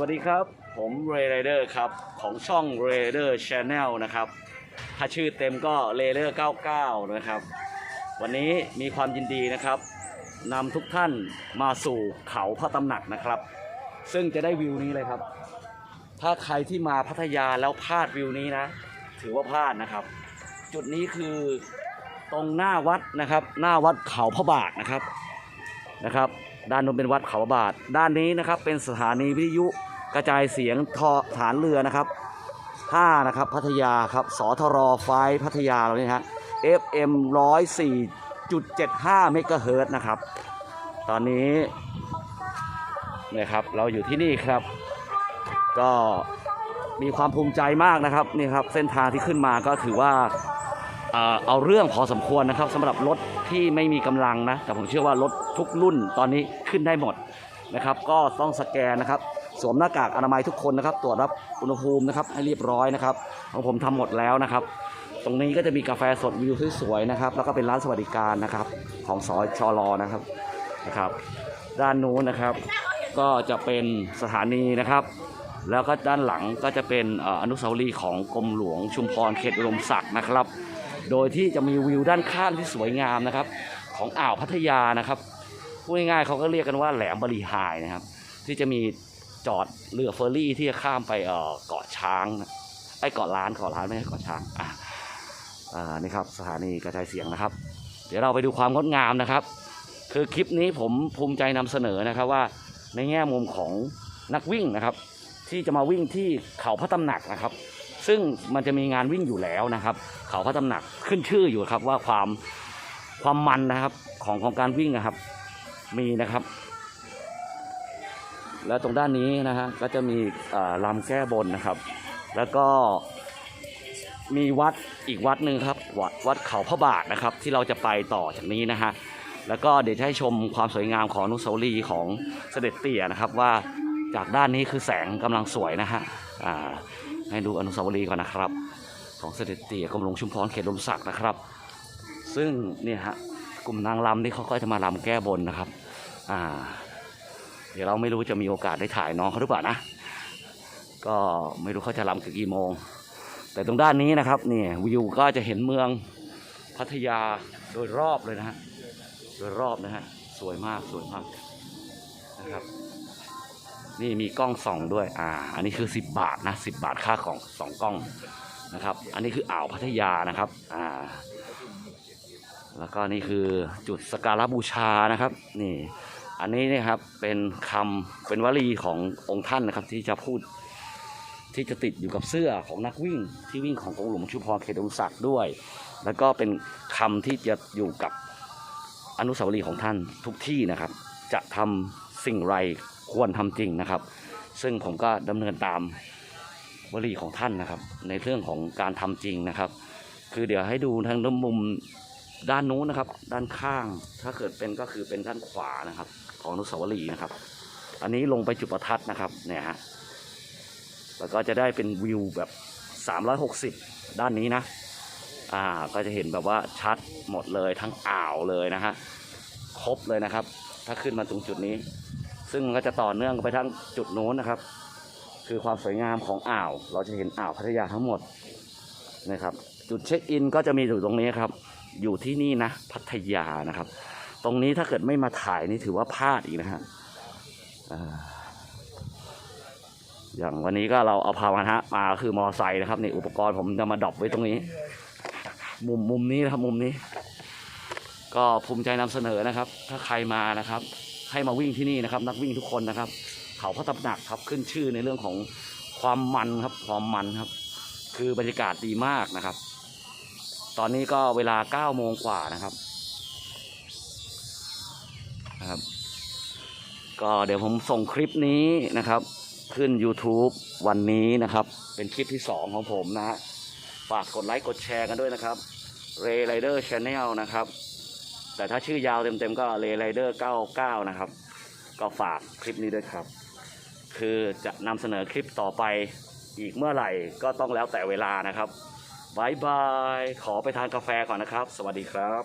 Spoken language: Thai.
วัสดีครับ ผมเร y ไรเดอร์ครับ ของช่อง r a d e r Channel นะครับ ถ้าชื่อเต็มก็ r a d e r 99 นะครับ วันนี้มีความยินดีนะครับนำทุกท่านมาสู่เขาพระตำหนักนะครับ ซึ่งจะได้วิวนี้เลยครับ ถ้าใครที่มาพัทยาแล้วพลาดวิวนี้นะ ถือว่าพลาดนะครับ จุดนี้คือตรงหน้าวัดนะครับ หน้าวัดเขาพระบาทนะครับนะครับด้านนู้นเป็นวัดเขาบาท ด้านนี้นะครับเป็นสถานีวิทยุ กระจายเสียงทอฐานเรือนะครับ5นะครับพัทยาครับสทรไฟพัทยาเราเนี่ยฮะ FM 104.75เมกะเฮิรตซ์นะครับ ตอนนี้เนี่ยครับเราอยู่ที่นี่ครับ ก็มีความภูมิใจมากนะครับนี่ครับเส้นทางที่ขึ้นมาก็ถือว่าเอ่อเอาเรื่องพอสมควรนะครับสำหรับรถที่ไม่มีกำลังนะแต่ผมเชื่อว่ารถทุกรุ่นตอนนี้ขึ้นได้หมดนะครับ ก็ต้องสแกนนะครับ สวมหน้ากากอนามัยทุกคนนะครับ ตรวจรับอุณหภูมินะครับให้เรียบร้อยนะครับของผมทำหมดแล้วนะครับ ตรงนี้ก็จะมีกาแฟสดวิวสวยๆนะครับ แล้วก็เป็นร้านสวัสดิการนะครับของสอชอรอนะครับนะครับ ด้านนู้นนะครับ ก็จะเป็นสถานีนะครับ แล้วก็ด้านหลังก็จะเป็นเอ่ออนุสาวรีย์ของกรมหลวงชุมพรเขตอุดมศักดิ์นะครับ โดยที่จะมีวิวด้านข้างที่สวยงามนะครับ ของอ่าวพัทยานะครับพูดง่ายๆเขาก็เรียกกันว่าแหลมบริหายนะครับ ที่จะมี จอดเรือเฟอร์รี่ที่จะข้ามไปเกาะช้างไอ้เกาะล้านเกาะล้านไม่ใช่เกาะช้างอะอ่านี่ครับสถานีกระจายเสียงนะครับ เดี๋ยวเราไปดูความงดงามนะครับ คือคลิปนี้ผมภูมิใจนำเสนอนะครับว่าในแง่มุมของนักวิ่งนะครับ ที่จะมาวิ่งที่เขาพระตำหนักนะครับ ซึ่งมันจะมีงานวิ่งอยู่แล้วนะครับ เขาพระตำหนักขึ้นชื่ออยู่ครับว่าความความมันนะครับของของการวิ่งนะครับ มีนะครับ แล้วตรงด้านนี้นะฮะก็จะมีลำแก้บนนะครับ แล้วก็มีวัดอีกวัดหนึ่งครับวัดวัดเขาพระบาทนะครับ ที่เราจะไปต่อจากนี้นะฮะแล้วก็เดี๋ยวจะให้ชมความสวยงามของอนุสาวรีย์ของเสด็จเตี่ยนะครับ ว่าจากด้านนี้คือแสงกำลังสวยนะฮะให้ดูอนุสาวรีย์ก่อนนะครับ ของเสด็จเตี่ยกรมหลวงชุมพรเขตลมศักดิ์นะครับ ซึ่งเนี่ยฮะกลุ่มนางรำนี่เขาก็จะมาลำแก้บนนะครับ อ่า เดี๋ยวเราไม่รู้จะมีโอกาสได้ถ่ายน้องเขาหรือเปล่านะ ก็ไม่รู้เขาจะรำกี่โมง แต่ตรงด้านนี้นะครับนี่วิวก็จะเห็นเมืองพัทยาโดยรอบเลยนะฮะโดยรอบนะฮะสวยมากสวยมากนะครับ นี่มีกล้องส่องด้วยอ่า อันนี้คือ 10 บาทนะ10 บาทค่าของสองกล้องนะครับ อันนี้คืออ่าวพัทยานะครับอ่าแล้วก็นี่คือจุดสกการะบูชานะครับ นี่ อันนี้นี่ยครับเป็นคำเป็นวลีขององค์ท่านนะครับที่จะพูดที่จะติดอยู่กับเสื้อของนักวิ่งที่วิ่งของกรมหลวงชุมพรเขตอุศักดิ์ด้วย แล้วก็เป็นคำที่จะอยู่กับอนุสาวรีย์ของท่านทุกที่นะครับ จะทำสิ่งไรควรทำจริงนะครับ ซึ่งผมก็ดำเนินตามวลีของท่านนะครับ ในเรื่องของการทำจริงนะครับ คือเดี๋ยวให้ดูทางมุมด้านนู้นนะครับ ด้านข้างถ้าเกิดเป็นก็คือเป็นด้านขวานะครับ ของอนุสาวรีย์นะครับ อันนี้ลงไปจุดประทัดนะครับเนี่ยฮะแล้วก็จะได้เป็นวิวแบบ 360 ด้านนี้นะอ่าก็จะเห็นแบบว่าชัดหมดเลยทั้งอ่าวเลยนะฮะครบเลยนะครับ ถ้าขึ้นมาตรงจุดนี้ ซึ่งมันก็จะต่อเนื่องไปทั้งจุดโน้นนะครับ คือความสวยงามของอ่าว เราจะเห็นอ่าวพัทยาทั้งหมดนะครับ จุดเช็คอินก็จะมีอยู่ตรงนี้ครับ อยู่ที่นี่นะพัทยานะครับ ตรงนี้ถ้าเกิดไม่มาถ่ายนี่ถือว่าพลาดอีกนะฮะอย่างวันนี้ก็เราเอาพาหนะมาคือมอไซค์นะครับนี่อุปกรณ์ผมจะมาดรอปไว้ตรงนี้ มุมมุมนี้นะครับมุมนี้ ก็ภูมิใจนำเสนอนะครับ ถ้าใครมานะครับ ให้มาวิ่งที่นี่นะครับ นักวิ่งทุกคนนะครับ เขาพระตำหนักครับขึ้นชื่อในเรื่องของความมันครับความมันครับ คือบรรยากาศดีมากนะครับ ตอนนี้ก็เวลา9โมงกว่านะครับ ก็เดี๋ยวผมส่งคลิปนี้นะครับ ขึ้น YouTube วันนี้นะครับ เป็นคลิปที่ 2 ของผมนะฮะฝากกดไลค์กดแชร์กันด้วยนะครับ Ray Rider Channel นะครับ แต่ถ้าชื่อยาวเต็มๆก็ Ray Rider 99 นะครับ ก็ฝากคลิปนี้ด้วยครับ คือจะนำเสนอคลิปต่อไปอีกเมื่อไหร่ก็ต้องแล้วแต่เวลานะครับบายบาย ขอไปทานกาแฟก่อนนะครับ สวัสดีครับ